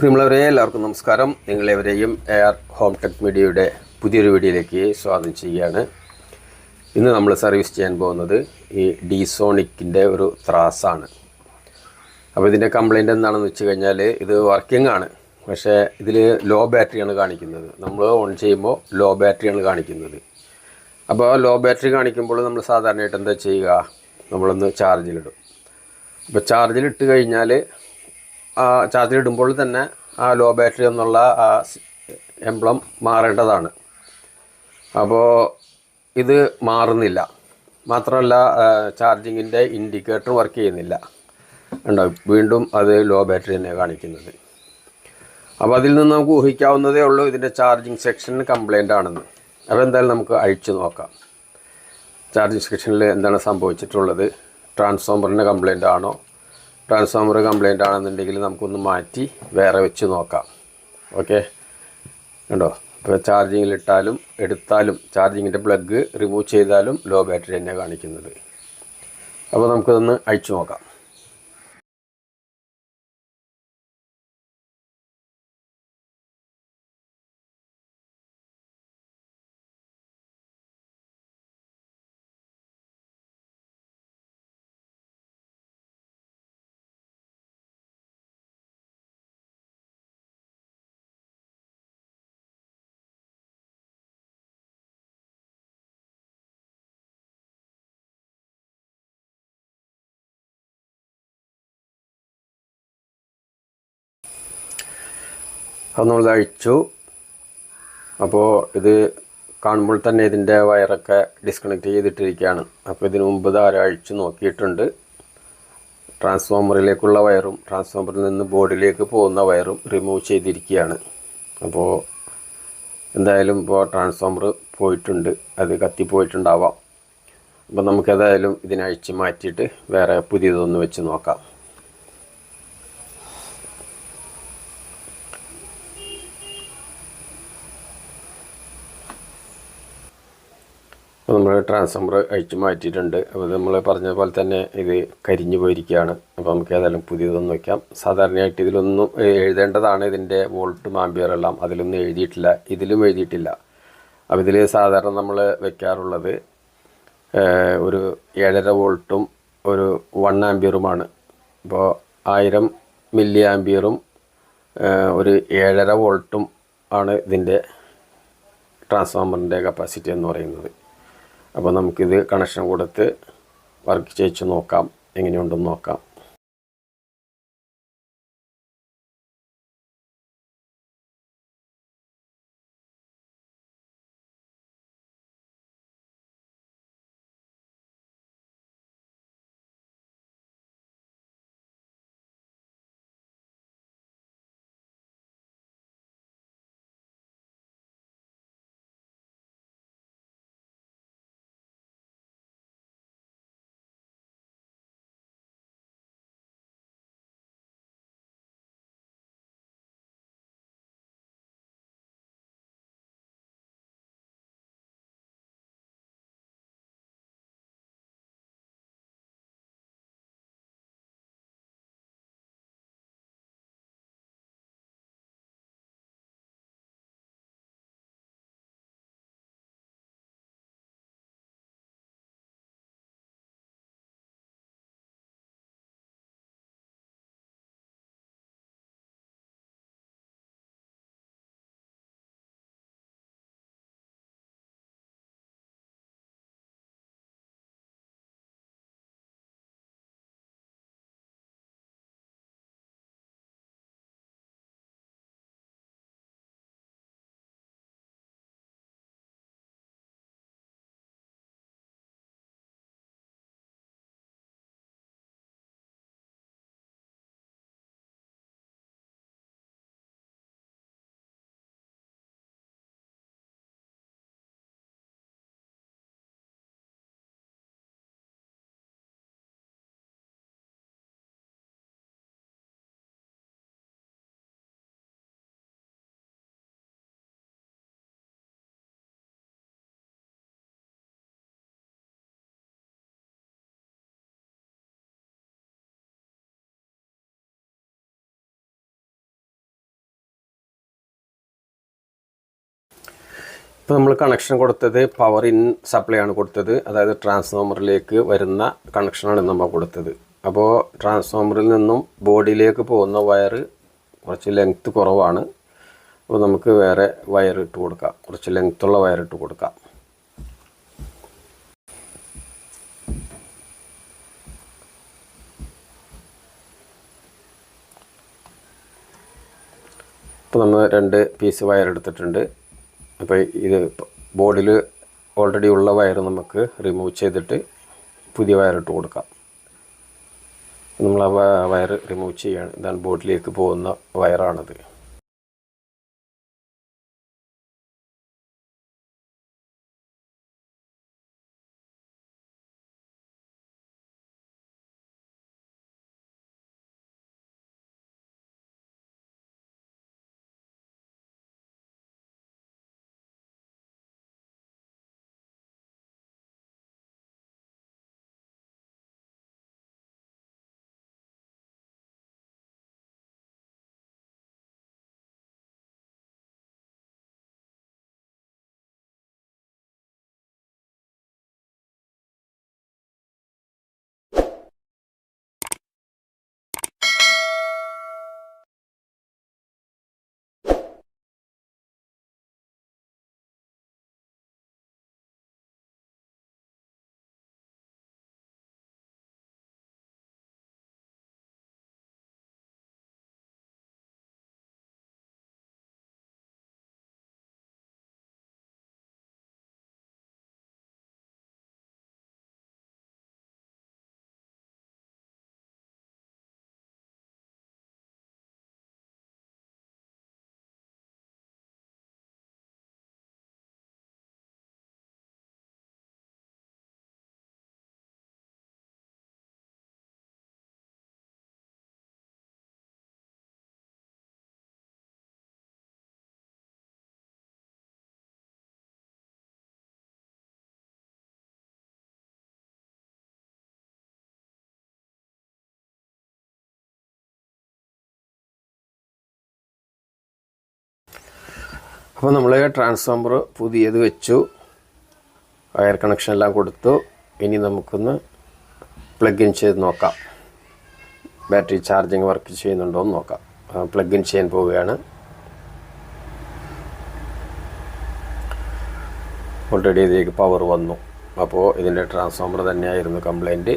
പ്രിയമുള്ളവരെ എല്ലാവർക്കും നമസ്കാരം. നിങ്ങളെവരെയും എ ആർ ഹോം ടെക് മീഡിയയുടെ പുതിയൊരു വീഡിയോയിലേക്ക് സ്വാഗതം ചെയ്യുകയാണ്. ഇന്ന് നമ്മൾ സർവീസ് ചെയ്യാൻ പോകുന്നത് ഈ ഡീസോണിക്കിന്റെ ഒരു ത്രാസാണ്. അപ്പോൾ ഇതിന്റെ കംപ്ലയിന്റ് എന്താണെന്ന് വെച്ച് കഴിഞ്ഞാൽ ഇത് വർക്കിംഗ് ആണ്. പക്ഷേ ഇതിൽ ലോ ബാറ്ററിയാണ് കാണിക്കുന്നത്. നമ്മൾ ഓൺ ചെയ്യുമ്പോൾ ലോ ബാറ്ററിയാണ് കാണിക്കുന്നത്. അപ്പോൾ ലോ ബാറ്ററി കാണിക്കുമ്പോൾ നമ്മൾ സാധാരണയായിട്ട് എന്താ ചെയ്യുക? നമ്മളൊന്ന് ചാർജിലിടും അപ്പോൾ ചാർജിലിട്ട് കഴിഞ്ഞാൽ ചാർജിലിടുമ്പോൾ തന്നെ ആ ലോ ബാറ്ററി എന്നുള്ള ആ എംബ്ലം മാറേണ്ടതാണ്. അപ്പോൾ ഇത് മാറുന്നില്ല. മാത്രമല്ല ചാർജിങ്ങിന്റെ ഇൻഡിക്കേറ്റർ വർക്ക് ചെയ്യുന്നില്ല. ഉണ്ടാവും വീണ്ടും അത് ലോ ബാറ്ററി തന്നെ കാണിക്കുന്നത്. അപ്പോൾ അതിൽ നിന്ന് നമുക്ക് ഊഹിക്കാവുന്നതേ ഉള്ളൂ ഇതിന്റെ ചാർജിങ് സെക്ഷൻ കംപ്ലൈന്റ് ആണെന്ന്. അപ്പോൾ എന്തായാലും നമുക്ക് അഴിച്ചു നോക്കാം. ചാർജിങ് സെക്ഷനിൽ എന്താണ് സംഭവിച്ചിട്ടുള്ളത്? ട്രാൻസ്ഫോമറിന്റെ കംപ്ലൈന്റ് ആണോ? ട്രാൻസ്ഫോമർ കംപ്ലൈന്റ് ആണെന്നുണ്ടെങ്കിൽ നമുക്കൊന്ന് മാറ്റി വേറെ വെച്ച് നോക്കാം. ഓക്കെ കണ്ടോ? ഇപ്പോൾ ചാർജിങ്ങിലിട്ടാലും എടുത്താലും ചാർജിങ്ങിന്റെ പ്ലഗ് റിമൂവ് ചെയ്താലും ലോ ബാറ്ററി തന്നെ കാണിക്കുന്നത്. അപ്പോൾ നമുക്കതൊന്ന് അഴിച്ചു നോക്കാം. അത് നമ്മൾ അഴിച്ചു അപ്പോൾ ഇത് കാണുമ്പോൾ തന്നെ ഇതിന്റെ വയറൊക്കെ ഡിസ്കണക്ട് ചെയ്തിട്ടിരിക്കുകയാണ്. അപ്പോൾ ഇതിനു മുമ്പ് ധാരാളം അഴിച്ചു നോക്കിയിട്ടുണ്ട്. ട്രാൻസ്ഫോമറിലേക്കുള്ള വയറും ട്രാൻസ്ഫോമറിൽ നിന്ന് ബോർഡിലേക്ക് പോകുന്ന വയറും റിമൂവ് ചെയ്തിരിക്കുകയാണ്. അപ്പോൾ എന്തായാലും ഇപ്പോൾ ട്രാൻസ്ഫോമർ പോയിട്ടുണ്ട്. അത് കത്തിപ്പോയിട്ടുണ്ടാവാം അപ്പോൾ നമുക്കേതായാലും ഇതിനഴിച്ച് മാറ്റിയിട്ട് വേറെ പുതിയതൊന്ന് വെച്ച് നോക്കാം അപ്പോൾ നമ്മൾ ട്രാൻസ്ഫോമർ അഴിച്ചു മാറ്റിയിട്ടുണ്ട്. അപ്പോൾ നമ്മൾ പറഞ്ഞ പോലെ തന്നെ ഇത് കരിഞ്ഞു പോയിരിക്കുകയാണ്. അപ്പോൾ നമുക്ക് ഏതായാലും പുതിയതൊന്നും വയ്ക്കാം സാധാരണയായിട്ട് ഇതിലൊന്നും എഴുതേണ്ടതാണ് ഇതിന്റെ വോൾട്ടും ആംബിയർ എല്ലാം. അതിലൊന്നും എഴുതിയിട്ടില്ല. ഇതിലും എഴുതിയിട്ടില്ല. അപ്പോൾ ഇതിൽ സാധാരണ നമ്മൾ വെക്കാറുള്ളത് ഒരു ഏഴര വോൾട്ടും ഒരു വൺ ആംബിയറുമാണ്. അപ്പോൾ ആയിരം മില്ലി ആംബിയറും ഒരു ഏഴര വോൾട്ടും ആണ് ഇതിന്റെ ട്രാൻസ്ഫോമറിന്റെ കപ്പാസിറ്റി എന്ന് പറയുന്നത്. അപ്പോൾ നമുക്കിത് കണക്ഷൻ കൊടുത്ത് വർക്ക് ചെയ്യിച്ച് നോക്കാം. എങ്ങനെയുണ്ടെന്ന് നോക്കാം. ഇപ്പോൾ നമ്മൾ കണക്ഷൻ കൊടുത്തത് പവർ ഇൻ സപ്ലൈ ആണ് കൊടുത്തത്. അതായത് ട്രാൻസ്ഫോമറിലേക്ക് വരുന്ന കണക്ഷനാണ് നമ്മൾ കൊടുത്തത്. അപ്പോൾ ട്രാൻസ്ഫോമറിൽ നിന്നും ബോഡിയിലേക്ക് പോകുന്ന വയർ കുറച്ച് ലെങ്ത്ത് കുറവാണ്. അപ്പോൾ നമുക്ക് വേറെ വയർ ഇട്ട് കൊടുക്കാം. കുറച്ച് ലെങ്ത്തുള്ള വയർ ഇട്ട് കൊടുക്കാം. ഇപ്പോൾ നമ്മൾ രണ്ട് പീസ് വയർ എടുത്തിട്ടുണ്ട്. അപ്പോൾ ഇത് ബോർഡിൽ ഓൾറെഡി ഉള്ള വയർ നമുക്ക് റിമൂവ് ചെയ്തിട്ട് പുതിയ വയർ ഇട്ട് കൊടുക്കാം. നമ്മൾ ആ വയർ റിമൂവ് ചെയ്യാണ് ഇതാണ് ബോർഡിലേക്ക് പോകുന്ന വയറാണത് അപ്പോൾ നമ്മൾ ട്രാൻസ്ഫോമർ പുതിയത് വെച്ചു. വയർ കണക്ഷൻ എല്ലാം കൊടുത്തു. ഇനി നമുക്കൊന്ന് പ്ലഗ് ഇൻ ചെയ്ത് നോക്കാം. ബാറ്ററി ചാർജിങ് വർക്ക് ചെയ്യുന്നുണ്ടോ എന്ന് നോക്കാം. പ്ലഗ് ഇൻ ചെയ്യാൻ പോവുകയാണ്. ഓൾറെഡി ഇതിലേക്ക് പവർ വന്നു. അപ്പോൾ ഇതിന്റെ ട്രാൻസ്ഫോമർ തന്നെയായിരുന്നു കംപ്ലൈന്റ്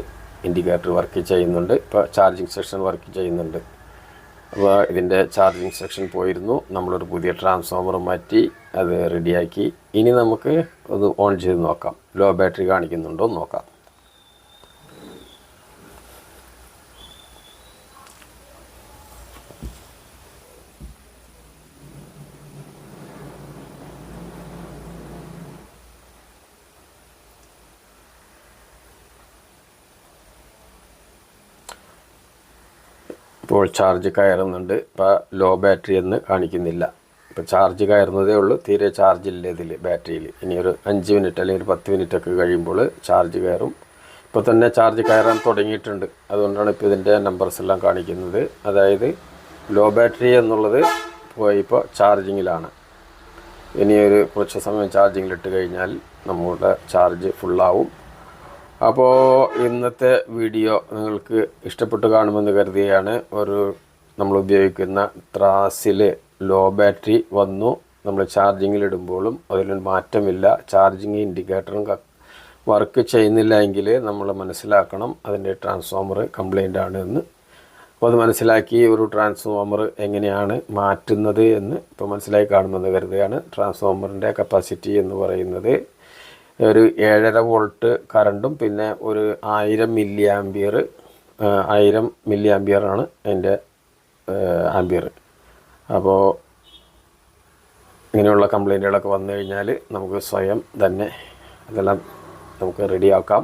ഇൻഡിക്കേറ്റർ വർക്ക് ചെയ്യുന്നുണ്ട്. ഇപ്പോൾ ചാർജിങ് സെക്ഷൻ വർക്ക് ചെയ്യുന്നുണ്ട്. അപ്പോൾ ഇതിന്റെ ചാർജിങ് സെക്ഷൻ പോയിരുന്നു. നമ്മളൊരു പുതിയ ട്രാൻസ്ഫോമർ മാറ്റി അത് റെഡിയാക്കി ഇനി നമുക്ക് അത് ഓൺ ചെയ്ത് നോക്കാം. ലോ ബാറ്ററി കാണിക്കുന്നുണ്ടോ നോക്കാം. ഇപ്പോൾ ചാർജ് കയറുന്നുണ്ട്. ഇപ്പോൾ ലോ ബാറ്ററി എന്ന് കാണിക്കുന്നില്ല. ഇപ്പോൾ ചാർജ് കയറുന്നതേ ഉള്ളൂ. തീരെ ചാർജ് ഇല്ല ഇതിൽ ബാറ്ററിയിൽ ഇനി ഒരു അഞ്ച് മിനിറ്റ് അല്ലെങ്കിൽ ഒരു പത്ത് മിനിറ്റ് ഒക്കെ കഴിയുമ്പോൾ ചാർജ് കയറും. ഇപ്പോൾ തന്നെ ചാർജ് കയറാൻ തുടങ്ങിയിട്ടുണ്ട്. അതുകൊണ്ടാണ് ഇപ്പോൾ ഇതിന്റെ നമ്പർസ് എല്ലാം കാണിക്കുന്നത്. അതായത് ലോ ബാറ്ററി എന്നുള്ളത് പോയി ഇപ്പോൾ ചാർജിങ്ങിലാണ് ഇനിയൊരു കുറച്ച് സമയം ചാർജിങ്ങിലിട്ട് കഴിഞ്ഞാൽ നമ്മുടെ ചാർജ് ഫുള്ളാവും അപ്പോൾ ഇന്നത്തെ വീഡിയോ നിങ്ങൾക്ക് ഇഷ്ടപ്പെട്ട് കാണുമെന്ന് കരുതിയാണ് ഒരു നമ്മൾ ഉപയോഗിക്കുന്ന ത്രാസിൽ ലോ ബാറ്ററി വന്നു. നമ്മൾ ചാർജിങ്ങിലിടുമ്പോഴും അതിൽ മാറ്റമില്ല. ചാർജിങ് ഇൻഡിക്കേറ്ററും വർക്ക് ചെയ്യുന്നില്ല എങ്കിൽ നമ്മൾ മനസ്സിലാക്കണം അതിന്റെ ട്രാൻസ്ഫോമർ കംപ്ലൈന്റ് ആണ് എന്ന്. അപ്പോൾ അത് മനസ്സിലാക്കി ഒരു ട്രാൻസ്ഫോമർ എങ്ങനെയാണ് മാറ്റുന്നത് എന്ന് ഇപ്പോൾ മനസ്സിലാക്കി കാണുമെന്ന് കരുതുകയാണ്. ട്രാൻസ്ഫോമറിന്റെ കപ്പാസിറ്റി എന്ന് പറയുന്നത് ഒരു ഏഴര വോൾട്ട് കറണ്ടും പിന്നെ ഒരു ആയിരം മില്ലി ആംബിയർ ആയിരം മില്ലി ആംബിയറാണ് അതിന്റെ ആംബിയർ അപ്പോൾ ഇങ്ങനെയുള്ള കംപ്ലൈന്റുകളൊക്കെ വന്നു കഴിഞ്ഞാൽ നമുക്ക് സ്വയം തന്നെ അതെല്ലാം നമുക്ക് റെഡിയാക്കാം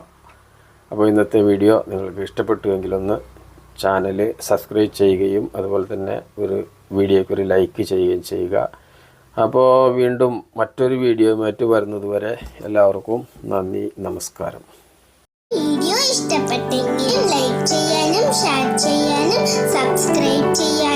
അപ്പോൾ ഇന്നത്തെ വീഡിയോ നിങ്ങൾക്ക് ഇഷ്ടപ്പെട്ടുവെങ്കിലൊന്ന് ചാനൽ സബ്സ്ക്രൈബ് ചെയ്യുകയും അതുപോലെ തന്നെ ഒരു വീഡിയോയ്ക്ക് ഒരു ലൈക്ക് ചെയ്യുകയും ചെയ്യുക. അപ്പോൾ വീണ്ടും മറ്റൊരു വീഡിയോയുമായിട്ട് വരുന്നത് വരെ എല്ലാവർക്കും നന്ദി നമസ്കാരം. വീഡിയോ ഇഷ്ടപ്പെട്ടെങ്കിൽ ലൈക്ക് ചെയ്യാനും ഷെയർ ചെയ്യാനും സബ്സ്ക്രൈബ് ചെയ്യാനും